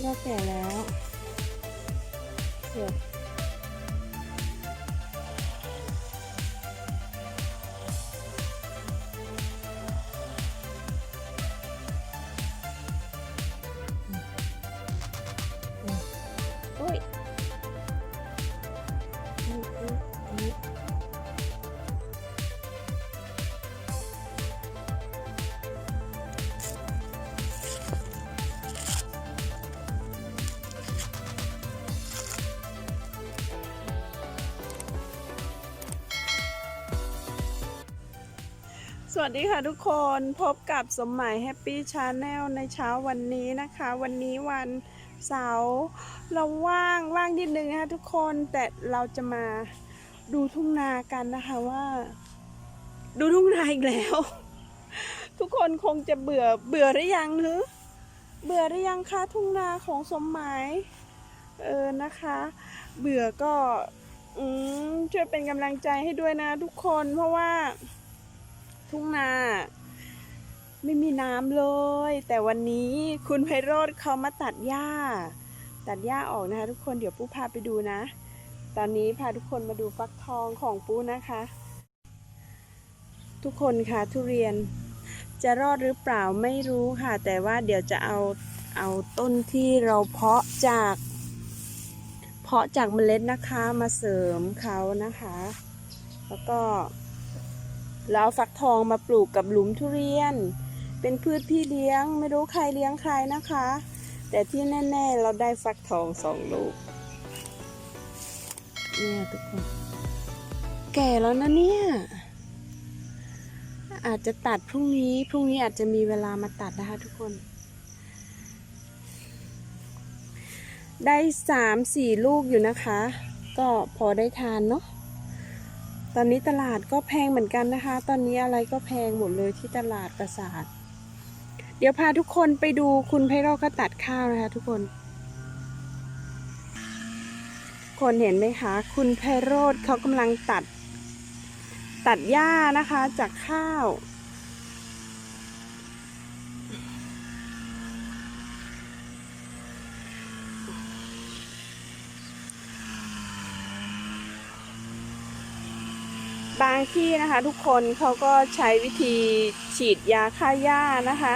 ที่เราแก่แล้วเดี๋ยว สวัสดีค่ะทุกคนพบกับสมหมายแฮปปี้ชาแนลในเช้าวันนี้นะคะ วันนี้วันเสาร์เราว่างว่างนิดนึงนะคะทุกคนแต่เราจะมาดูทุ่งนากันนะคะว่า ดูทุ่งนาอีกแล้ว ทุกคนคงจะเบื่อเบื่อหรือยังหรือเบื่อหรือยังคะทุ่งนาของสมหมายเออนะคะ เบื่อก็อืมช่วยเป็นกำลังใจให้ด้วยนะทุกคนเพราะว่า ทุ่งนา ไม่มีน้ำเลย แต่วันนี้คุณไพโรธเขามาตัดหญ้า ตัดหญ้าออกนะคะ ทุกคนเดี๋ยวปู้พาไปดูนะ ตอนนี้พาทุกคนมาดูฟักทองของปู้นะคะ ทุกคนค่ะทุเรียนจะรอดหรือเปล่าไม่รู้ค่ะ แต่ว่าเดี๋ยวจะเอาเอาต้นที่เราเพาะจาก เพาะจากเมล็ดนะคะมาเสริมเขานะคะ แล้วก็ เอาฟักทองมาปลูกกับหลุมทุเรียน เป็นพืชพี่เลี้ยงไม่รู้ใครเลี้ยงใครนะคะ แต่ที่แน่ ๆ เราได้ฟักทองสองลูกเนี่ยทุกคน แก่แล้วนะเนี่ย อาจจะตัดพรุ่งนี้ พรุ่งนี้อาจจะมีเวลามาตัดนะคะทุกคน ได้สามสี่ลูกอยู่นะคะ ก็พอได้ทานเนาะ ตอนนี้ตลาดก็แพงเหมือนกันนะคะ ตอนนี้อะไรก็แพงหมดเลยที่ตลาดประสาท เดี๋ยวพาทุกคนไปดูคุณไพโรก็ตัดข้าวนะคะทุกคน คนเห็นไหมคะ คุณไพโรธเขากำลังตัด ตัดหญ้านะคะจากข้าว บางที่นะคะ ทุกคนเขาก็ใช้วิธีฉีดยาฆ่าหญ้านะคะ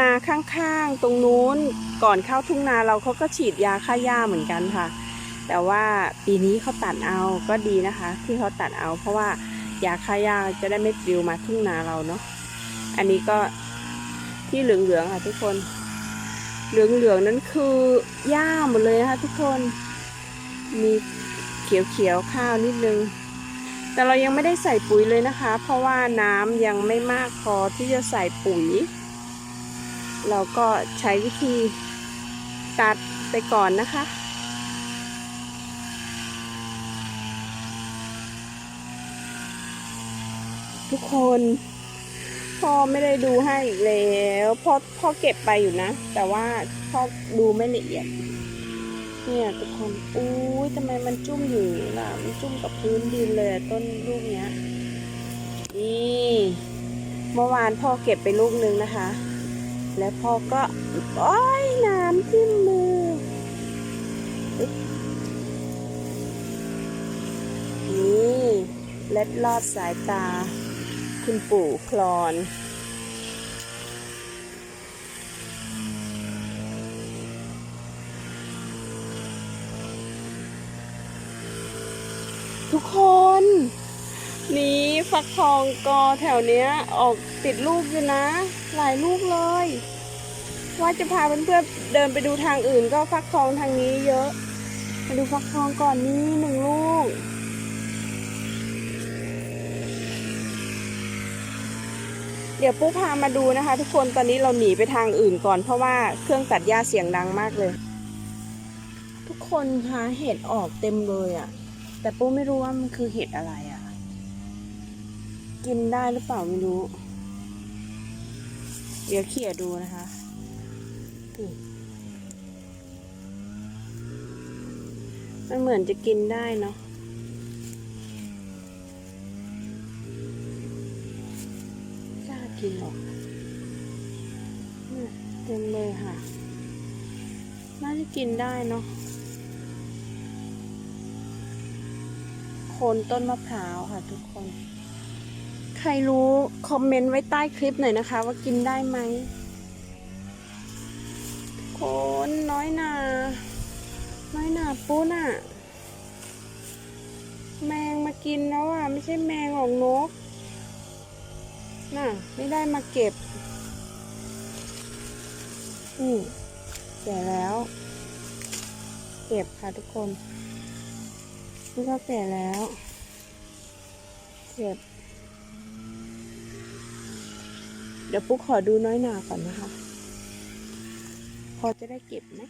นาข้างๆตรงนู้นก่อนเข้าทุ่งนาเราเขาก็ฉีดยาฆ่าหญ้าเหมือนกันค่ะ แต่ว่าปีนี้เขาตัดเอาก็ดีนะคะ ที่เขาตัดเอา เพราะว่ายาฆ่าหญ้าจะได้ไม่ปลิวมาทุ่งนาเราเนาะอันนี้ก็ที่เหลืองๆค่ะทุกคน เหลืองๆนั้นคือหญ้าหมดเลยนะคะทุกคนมีเขียวๆข้าวนิดนึง แต่เรายังไม่ได้ใส่ปุ๋ยเลยนะคะ เพราะว่าน้ำยังไม่มากพอที่จะใส่ปุ๋ย เราก็ใช้วิธีตัดไปก่อนนะคะ ทุกคนพ่อไม่ได้ดูให้อีกแล้วพ่อพ่อเก็บไปอยู่นะ แต่ว่าพ่อดูไม่ละเอียด เนี่ยทุกคนอุ้ยทำไมมันจุ่มอยู่ล่ะ มันจุ่มกับพื้นดินเลยต้นลูกเนี้ย นี่เมื่อวานพ่อเก็บไปลูกนึงนะคะ แล้วพ่อก็โอ้ยน้ำทิ่มมือนี่เล็ดลอดสายตา คุณปู่คลอน ทุกคน นี่ฟักทองกอแถวเนี้ย ออกติดลูกอยู่นะ หลายลูกเลย ว่าจะพาเพื่อนๆเดินไปดูทางอื่นก็ฟักทองทางนี้เยอะ มาดูฟักทองก่อนนี่หนึ่งลูก เดี๋ยวปุ๊พามาดูนะคะ ทุกคนตอนนี้เราหนีไปทางอื่นก่อนเพราะว่าเครื่องตัดหญ้าเสียงดังมากเลย ทุกคนคะเห็ดออกเต็มเลยอะ่ะ แต่ปุ๊ไม่รู้ว่ามันคือเห็ดอะไรอะ่ะ กินได้หรือเปล่าไม่รู้ เดี๋ยวเขี่ยดูนะคะมันเหมือนจะกินได้เนาะกล้ากินหรอกเต็มเลยค่ะ น่าจะกินได้เนาะ คนต้นมะพร้าวค่ะทุกคน ใครรู้คอมเมนต์ไว้ใต้คลิปหน่อยนะคะ ว่ากินได้ไหมคนน้อยหนาน้อยหนาปูน่ะ แมงมากินแล้วอะ ไม่ใช่แมงของนก น่ะ ไม่ได้มาเก็บ อืมแก่แล้ว เก็บค่ะทุกคน นี่ก็แก่แล้วเจ็บ เดี๋ยวปุ๊กขอดูน้อยหนาก่อนนะคะ พอจะได้เก็บไหม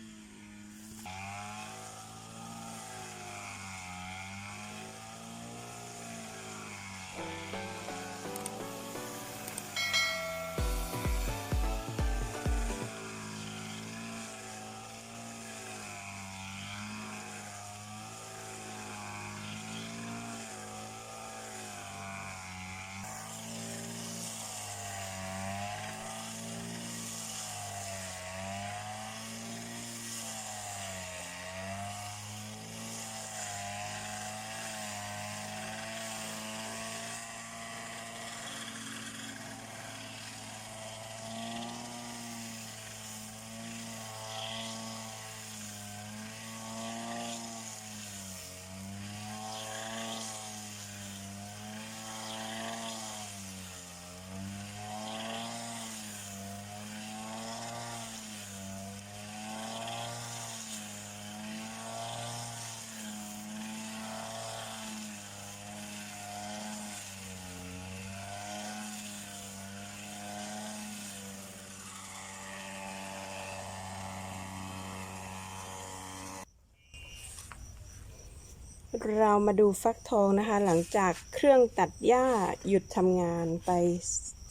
เรามาดูฟักทองนะคะ หลังจากเครื่องตัดหญ้าหยุดทำงานไป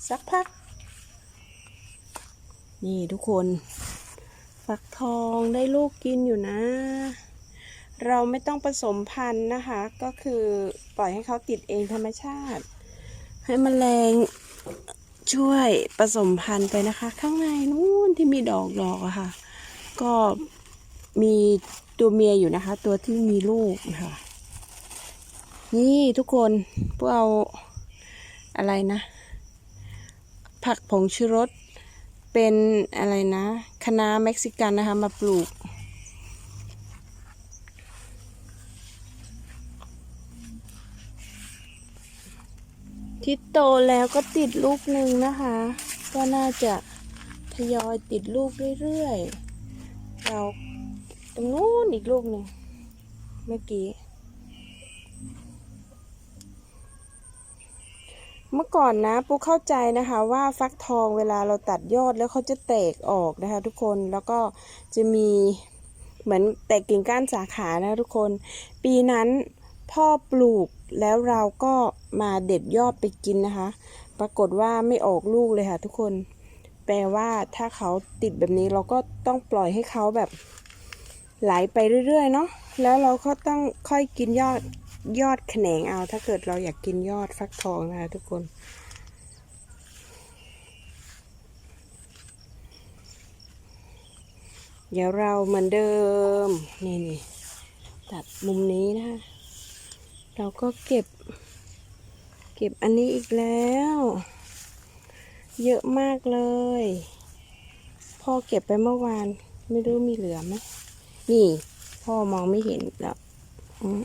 สักพัก นี่ทุกคน ฟักทองได้ลูกกินอยู่นะ เราไม่ต้องผสมพันธุ์นะคะ ก็คือปล่อยให้เขาติดเองธรรมชาติ ให้มแมลงช่วยผสมพันธุ์ไปนะคะ ข้างในนู้นที่มีดอกดอกอะค่ะ ก็มีตัวเมียอยู่นะคะ ตัวที่มีลูกนะคะ นี่ทุกคนพวกเอาอะไรนะ ผักผงชูรสเป็นอะไรนะคะน้าเม็กซิกันนะคะมาปลูก ที่โตแล้วก็ติดลูกหนึ่งนะคะ ก็น่าจะทยอยติดลูกเรื่อยๆเราตรงนู้นอีกลูกหนึ่งเมื่อกี้ เมื่อก่อนนะปุ๊กเข้าใจนะคะว่าฟักทองเวลาเราตัดยอดแล้วเขาจะแตกออกนะคะ ทุกคนแล้วก็จะมีเหมือนแตกกิ่งก้านสาขานะทุกคน ปีนั้นพ่อปลูกแล้วเราก็มาเด็ดยอดไปกินนะคะ ปรากฏว่าไม่ออกลูกเลยค่ะ ทุกคน แปลว่าถ้าเขาติดแบบนี้เราก็ต้องปล่อยให้เขาแบบไหลไปเรื่อยๆเนาะแล้วเราก็ต้องค่อยกินยอด ยอดแขนงเอา ถ้าเกิดเราอยากกินยอดฟักทองนะคะทุกคนเดี๋ยวเราเหมือนเดิม นี่นี่ตัดมุมนี้นะคะเราก็เก็บ เก็บอันนี้อีกแล้ว เยอะมากเลย พ่อเก็บไปเมื่อวาน ไม่รู้มีเหลือไหมนี่ พ่อมองไม่เห็นแล้วอืม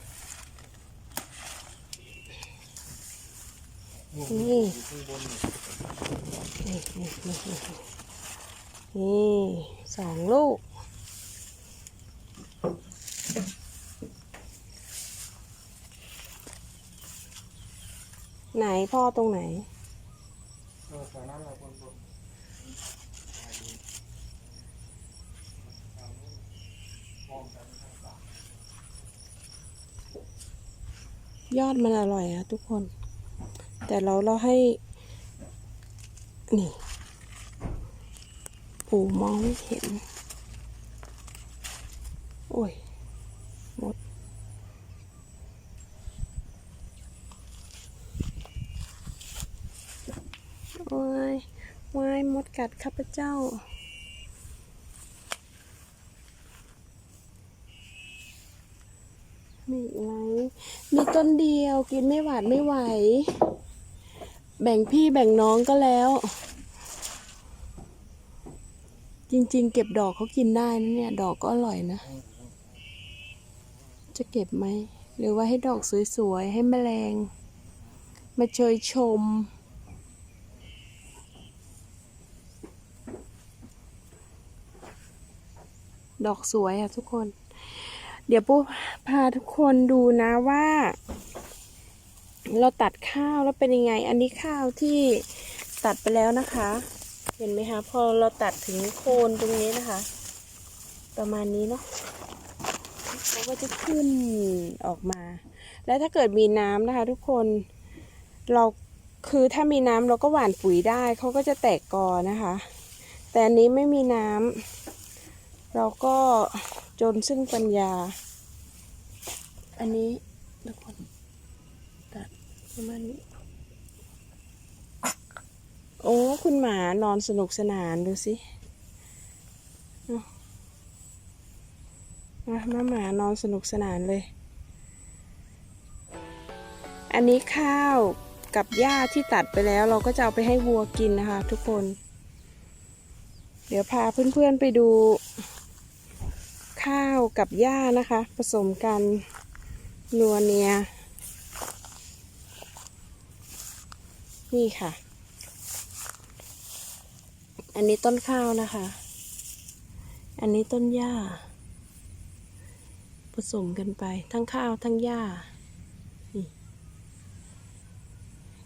นี่นี่นี่นี่นี่สองลูก ไหนพ่อตรงไหนยอดมันอร่อยอะทุกคน แต่เราเราให้ นี่ ปู่มองไม่เห็น โอ้ยมด โอ้ยวายมดกัดข้าพเจ้ามีอีไรมีต้นเดียวกินไม่หวานไม่ไหว แบ่งพี่แบ่งน้องก็แล้ว จริงๆ เก็บดอกเขากินได้นะเนี่ย ดอกก็อร่อยนะ จะเก็บไหม หรือว่าให้ดอกสวยๆ ให้แมลง มาเชยชม ดอกสวยอะทุกคน เดี๋ยวปูพาทุกคนดูนะว่า เราตัดข้าวแล้วเป็นยังไง อันนี้ข้าวที่ตัดไปแล้วนะคะ เห็นไหมคะ พอเราตัดถึงโคนตรงนี้นะคะ ประมาณนี้เนาะเขาก็จะขึ้นออกมา แล้วถ้าเกิดมีน้ำนะคะ ทุกคนเราคือถ้ามีน้ำเราก็หว่านปุ๋ยได้เขาก็จะแตกกอนะคะ แต่อันนี้ไม่มีน้ำเราก็จนซึ่งปัญญา อันนี้ทุกคน ประมาณนี้ โอ้ คุณหมานอนสนุกสนานดูสิเอามามาหมานอนสนุกสนานเลย อันนี้ข้าวกับหญ้าที่ตัดไปแล้ว เราก็จะเอาไปให้วัวกินนะคะ ทุกคน เดี๋ยวพาเพื่อนๆไปดู ข้าวกับหญ้านะคะ ผสมกันนัวเนีย นี่ค่ะ อันนี้ต้นข้าวนะคะ อันนี้ต้นหญ้า ผสมกันไปทั้งข้าวทั้งหญ้า นี่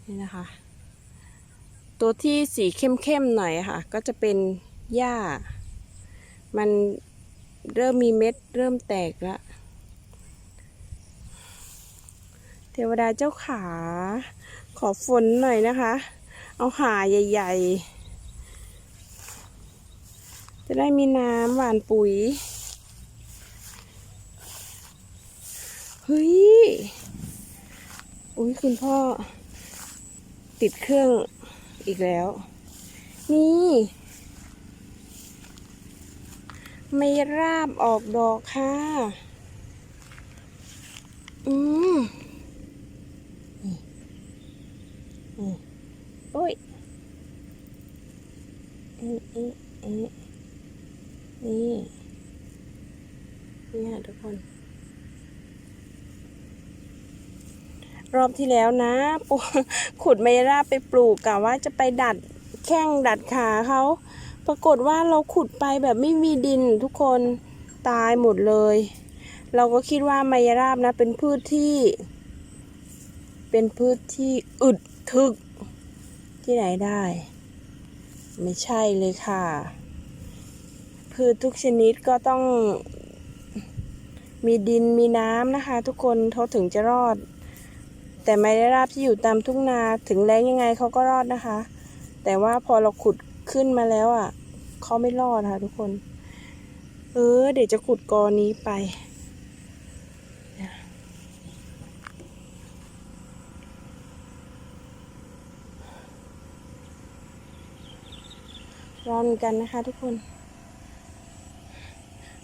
นี่นะคะ ตัวที่สีเข้มๆหน่อยค่ะ ก็จะเป็นหญ้า มันเริ่มมีเม็ดเริ่มแตกแล้วเทวดาเจ้าขา อฝนหน่อยนะคะ เอาหาใหญ่ ๆ จะได้มีน้ำหวานปุ๋ย เฮ้ย อุ้ยคุณพ่อ ติดเครื่องอีกแล้ว นี่ ไม่ราบออกดอกค่ะ อืมนี่ นี่โอ้ยเอ๊ะเอ๊ะเอ๊ะนี่นี่ค่ะทุกคน รอบที่แล้วนะปูขุดไมราบไปปลูกกะว่าจะไปดัดแข้งดัดขาเขาปรากฏว่าเราขุดไปแบบไม่มีดินทุกคนตายหมดเลย เราก็คิดว่าไมราบนะเป็นพืชที่ เป็นพืชที่อึด ทึก ที่ไหนได้ ไม่ใช่เลยค่ะ พืชทุกชนิดก็ต้อง มีดินมีน้ำนะคะ ทุกคนเขาถึงจะรอด แต่ไม้ราบที่อยู่ตามทุ่งนาถึงแรงยังไงเขาก็รอดนะคะ แต่ว่าพอเราขุดขึ้นมาแล้วอะเขาไม่รอดค่ะทุกคน เออ เดี๋ยวจะขุดกอนี้ไป ร้อนกันนะคะทุกคน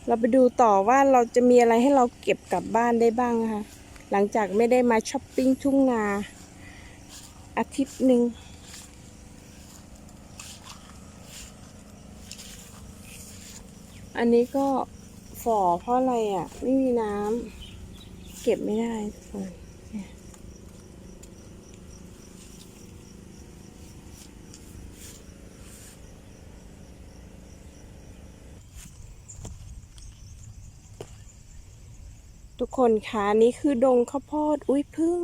เราไปดูต่อว่าเราจะมีอะไรให้เราเก็บกลับบ้านได้บ้างนะคะหลังจากไม่ได้มาช้อปปิ้งทุ่งนาอาทิตย์หนึ่งอันนี้ก็ฝ่อเพราะอะไรอะ ไม่มีน้ำเก็บไม่ได้ทุกคน ทุกคนคะนี่คือดงข้าวโพดอุ้ยพึ่ง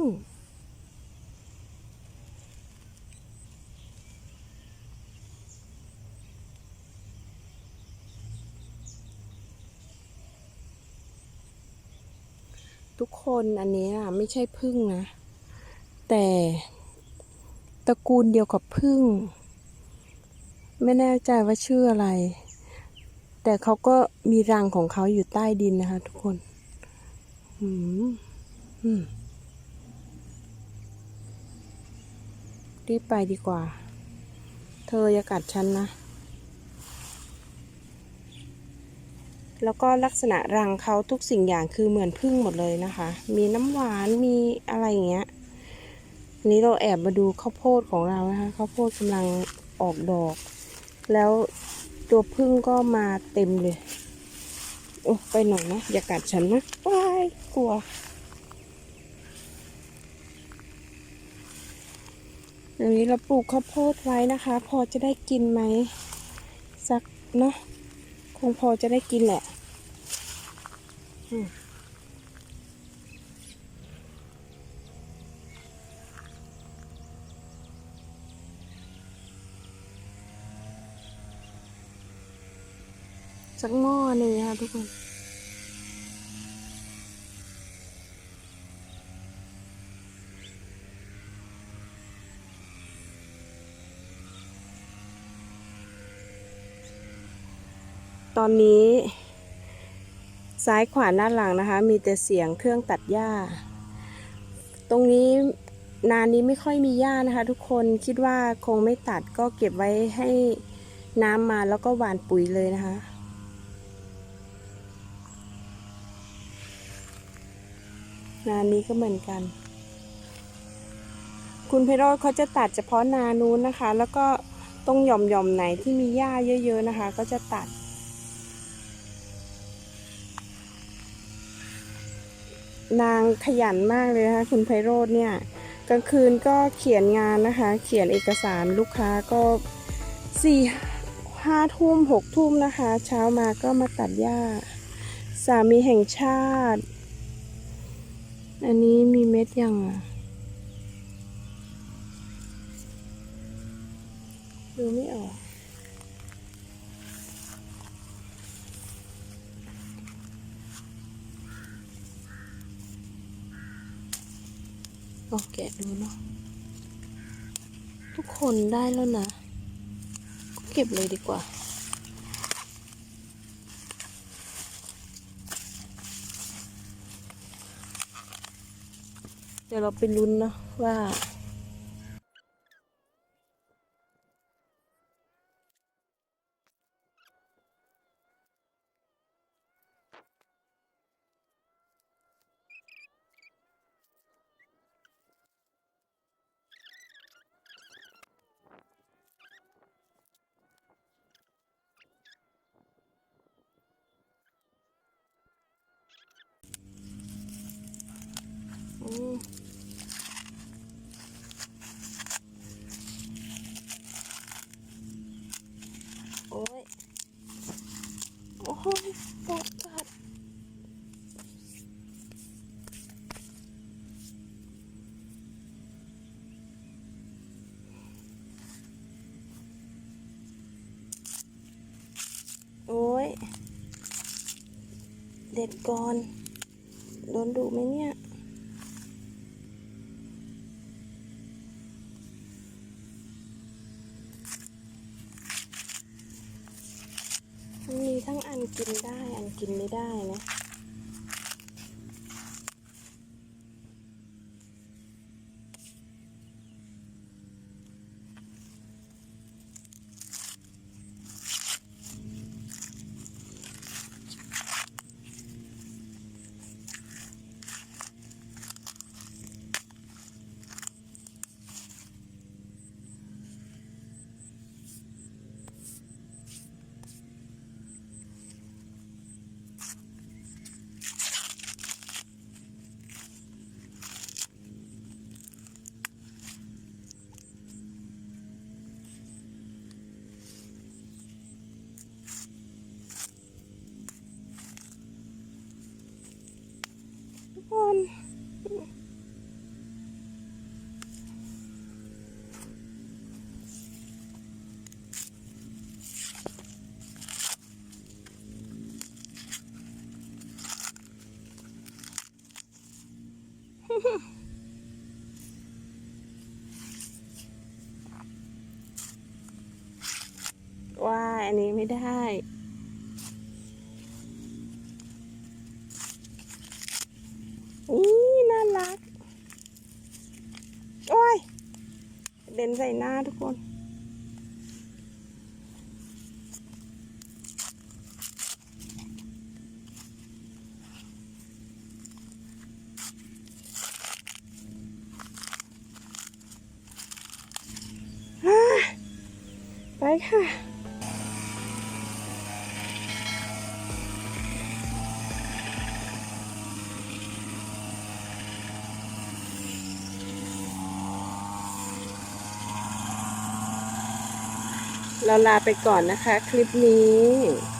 ทุกคนอันนี้อะไม่ใช่พึ่งนะ แต่ตระกูลเดียวกับพึ่ง ไม่แน่ใจว่าชื่ออะไร แต่เขาก็มีรังของเขาอยู่ใต้ดินนะคะทุกคน อืมอืมรีบไปดีกว่า เธออย่ากัดฉันนะ แล้วก็ลักษณะรังเขาทุกสิ่งอย่างคือเหมือนพึ่งหมดเลยนะคะ มีน้ำหวานมีอะไรอย่างเงี้ยอันนี้เราแอบมาดูข้าวโพดของเรานะคะข้าวโพดกำลังออกดอก แล้วตัวพึ่งก็มาเต็มเลย โอ้ไปหน่อยนะ อย่ากัดฉันนะว้ายกลัว อย่างนี้เราปลูกข้าวโพดไว้นะคะ พอจะได้กินไหม สักเนาะคงพอจะได้กินแหละ อืม สักหม้อหนึ่งนะคะทุกคน ตอนนี้ ซ้ายขวาหน้าหลังนะคะ มีแต่เสียงเครื่องตัดหญ้า ตรงนี้นานนี้ไม่ค่อยมีหญ้านะคะ ทุกคนคิดว่าคงไม่ตัดก็เก็บไว้ให้น้ำมาแล้วก็หว่านปุ๋ยเลยนะคะ นานนี้ก็เหมือนกัน คุณเพโรธเขาจะตัดเฉพาะนานู้นนะคะ แล้วก็ตรงหย่อมๆไหนที่มีหญ้าเยอะ ๆนะคะ ก็จะตัด นางขยันมากเลยนะคะคุณไพโรธเนี่ยกลางคืนก็เขียนงานนะคะ เขียนเอกสารลูกค้าก็สี่ห้าทุ่มหกทุ่มนะคะ เช้ามาก็มาตัดหญ้า สามีแห่งชาติ อันนี้มีเม็ดยังอะ ดูไม่ออกโอเคดูเนาะ ทุกคนได้แล้วนะก็เก็บเลยดีกว่า ดี๋ยวเราไปลุ้นเนาะว่า โอ้ย โอ้ยปวดกัดโอ้ย เด็ดก่อน โดนดุไหมเนี่ย มันมีทั้งอันกินได้ อัน กินไม่ได้นะ ไม่ได้ นี่น่ารัก โอ้ย เด่นใส่หน้าทุกคนไปค่ะ เราลาไปก่อนนะคะ คลิปนี้